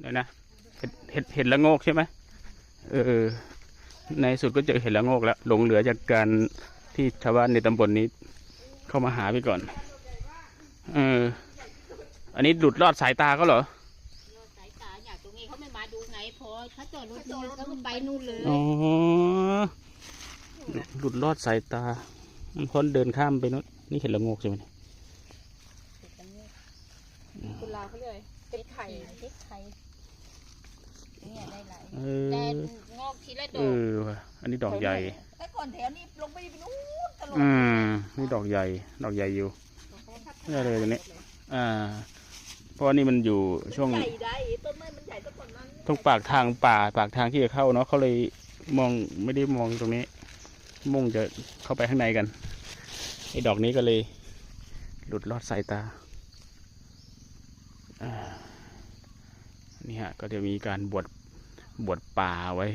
เดี๋ยวนะเห็ดเห็ดเห็ดละโงกใช่ไหมเออในสุดก็เจอเห็ดละโงกแล้วหลงเหลือจากการที่ชาวบ้านในตำบลนี้ เข้ามาหาไปก่อนเอออันนี้หลุดรอดสายตาก็เหรอสายตาอย่างตรงนี้เขาไม่มาดูไงพอเขาจอดรถนี่เขาก็ไปนู่นเลยอ๋อหลุดรอดสายตามันพ้นเดินข้ามไปนู้นนี่เห็ดละโงกใช่ไหมเนี่ยคุณลาวเขาเลยเป็นไข่เห็ดไข่ เนี่ยได้หลายเอแต่อ งอกทีละดเออกอว่ะอันนี้ดอกใหญ่ แต่ก่อนแถวนี้ลงไปไปนู้นตลอดอืม นี่ดอกใหญ่ ดอกใหญ่อยู่นี่เลยตรงนี้ อ่า เพราะว่านี่มันอยู่ช่วง ใหญ่ได้ต้นไม้มันใหญ่ต้นนั้นตรงปากทางป่าปากทางที่จะเข้าเนาะเขาเลยมองไม่ได้มองตรงนี้ มุ่งจะเข้าไปข้างในกันไอ้ดอกนี้ก็เลย หลุดลอดสายตาอ่านี่ฮะก็จะมีการบวช บวชป่าไว้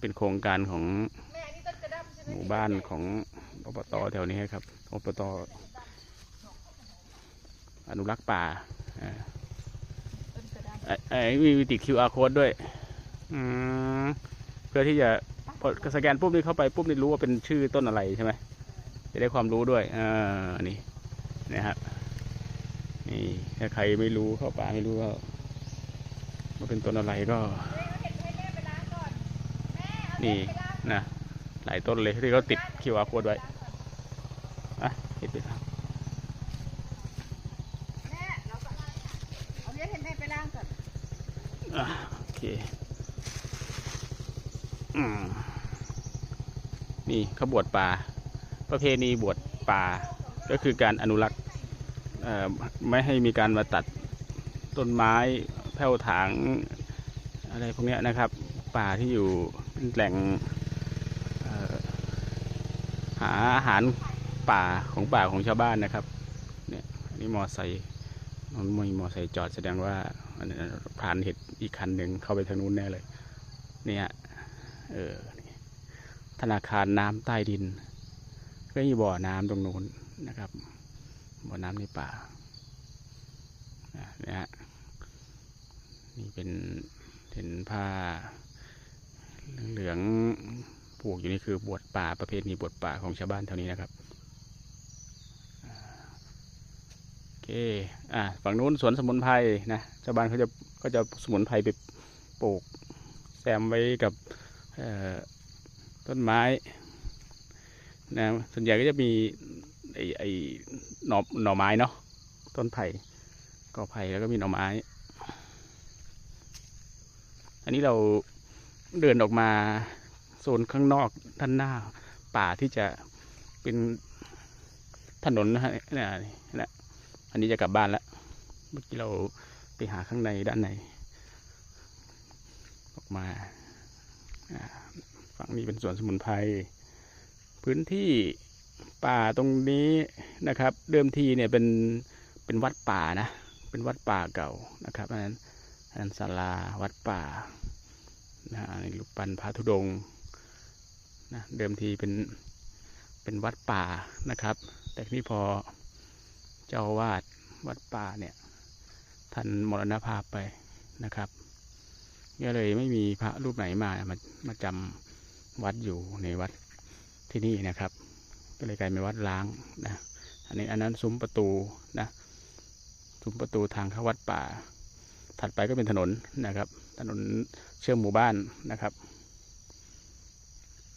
เป็นโครงการของหมู่บ้านของอบตแถวนี้ครับอบตอนุรักษ์ป่าอะไอ้มีติด QR code ด้วยเพื่อที่จะพอสแกนปุ๊บนี่เข้าไปปุ๊บนี่รู้ว่าเป็นชื่อต้นอะไรใช่ไหมจะได้ความรู้ด้วยอ่านี่นะครับนี่ถ้าใครไม่รู้เข้าป่าไม่รู้ว่า ว่าเป็นต้นอะไรก็นี่นะหลายต้นเลยที่เขาติด QR code ไว้อะเห็นไปแล้วำแม่เราก็เอาเลี้ยงให้แม่ไปล้างก่อนอะโอเคอืมนี่เขาบวชป่า ประเพณีบวชป่า ก็คือการอนุรักษ์เอ่อไม่ให้มีการมาตัดต้นไม้ แผ่วถางอะไรพวกนี้นะครับ ป่าที่อยู่แหล่งหาอาหารป่าของป่าของชาวบ้านนะครับเนี่ยนนี้มอไซค์มันมีมอไซค์จอดแสดงว่าอันนั้นพรานเห็ดอีกคันหนึ่งเข้าไปทางนู้นแน่เลย เนี่ยเออธนาคารน้ำใต้ดิน ก็มีบ่อน้ำตรงนู้นนะครับ บ่อน้ำในป่าเนี่ย นี่เป็นเห็นผ้าเหลืองๆผูกอยู่นี่คือบวชป่าประเภทนี้บวชป่าของชาวบ้านแถวนี้นะครับโอเคอะฝั่งนู้นสวนสมุนไพรนะชาวบ้านเขาจะก็จะสมุนไพรไปปลูกแซมไว้กับต้นไม้นะส่วนใหญ่ก็จะมีไอไอหน่อหน่อไม้เนาะต้นไผ่กอไผ่แล้วก็มีหน่อไม้ อันนี้เราเดินออกมาโซนข้างนอกด้านหน้าป่าที่จะเป็นถนนนะฮะนี่ยนะอันนี้จะกลับบ้านแล้ว เมื่อกี้เราไปหาข้างในด้านใน ออกมาอ่าฝั่งนี้เป็นสวนสมุนไพรพื้นที่ป่าตรงนี้นะครับ เดิมทีเนี่ยเป็นเป็นวัดป่านะ เป็นวัดป่าเก่านะครับอันนั้น อันนั้นศาลาวัดป่านะอันนี้รูปปั้นพระธุดงค์นะเดิมทีเป็นเป็นวัดป่านะครับ แต่ทีนี้พอเจ้าอาวาดวัดป่าเนี่ยท่านมรณภาพไปนะครับก็เลยไม่มีพระรูปไหนมามามาจำวัดอยู่ในวัดที่นี่นะครับ ก็เลยกลายเป็นวัดล้างนะอันนี้อันนั้นซุ้มประตูนะซุ้มประตูทางเข้าวัดป่า ถัดไปก็เป็นถนนนะครับ ถนนเชื่อมหมู่บ้านนะครับ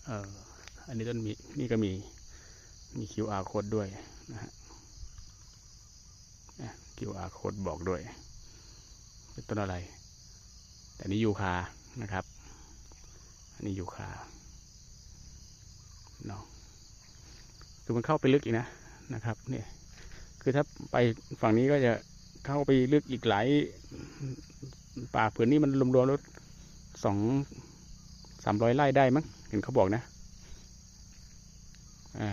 เอออันนี้ต้นมีนี่ก็มีมี QR code ด้วยนะฮะ QR code บอกด้วย เป็นต้นอะไร แต่นี่ยูคานะครับ อันนี้ยูคาเนาะคือมันเข้าไปลึกอีกนะนะครับ เนี่ย คือถ้าไปฝั่งนี้ก็จะ เข้าไปลึกอีกหลาย ป่าผืนนี้มันรวมๆแล้วสองสามร้อยไร่ได้มั้งเห็นเขาบอกนะอ่า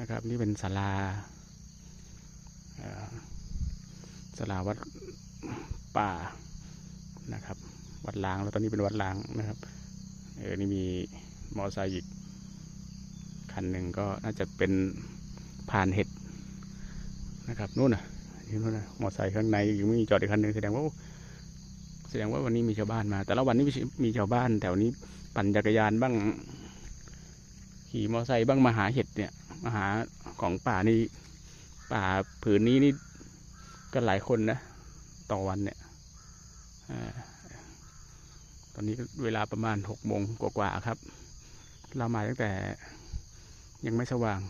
นะครับ นี่เป็นศาลาศาลาวัดป่านะครับ วัดล้างแล้วตอนนี้เป็นวัดล้างนะครับเออนี่มีมอไซค์อีกคันหนึ่งก็น่าจะเป็นผ่านเห็ดนะครับนู่นน่ะ อยู่นู่นนะมอไซค์ข้างในยังไม่มีจอดอีกคันหนึ่งแสดงว่าแสดงว่าวันนี้มีชาวบ้านมา แต่ละวันนี้มีชาวบ้านแถวนี้ปั่นจักรยานบ้าง ขี่มอไซค์บ้างมาหาเห็ดเนี่ยมาหาของป่านี่ป่าผืนนี้นี่ก็หลายคนนะต่อวันเนี่ยอตอนนี้เวลาประมาณหกโมงกว่าๆครับ เรามาตั้งแต่ยังไม่สว่าง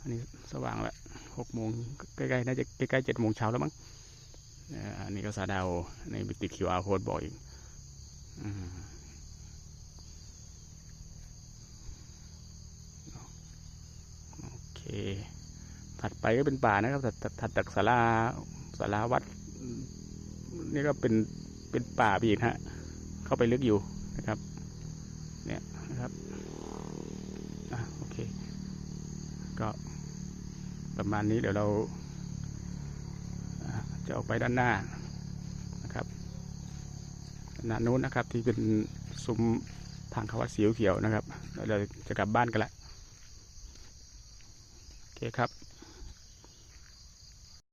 อันนี้สว่างแล้วหกโมงใกล้ๆน่าจะใกล้ๆเจ็ดโมงเช้าแล้วมั้งอันนี้ก็ซาดาวในบิติคิวอาร์โค้ดบอกอีกโอเค ถัดไปก็เป็นป่านะครับ ถัดถัดถัดจากศาลาศาลาวัด นี่ก็เป็นเป็นป่าไปอีกฮะ เข้าไปลึกอยู่นะครับ เนี่ยนะครับอะโอเค ก็ ประมาณนี้เดี๋ยวเราจะออกไปด้านหน้านะครับด้านหน้านู้นนะครับที่เป็นซุ้มทางเขาวัดสีเขียวนะครับเราจะกลับบ้านกันละโอเคครับ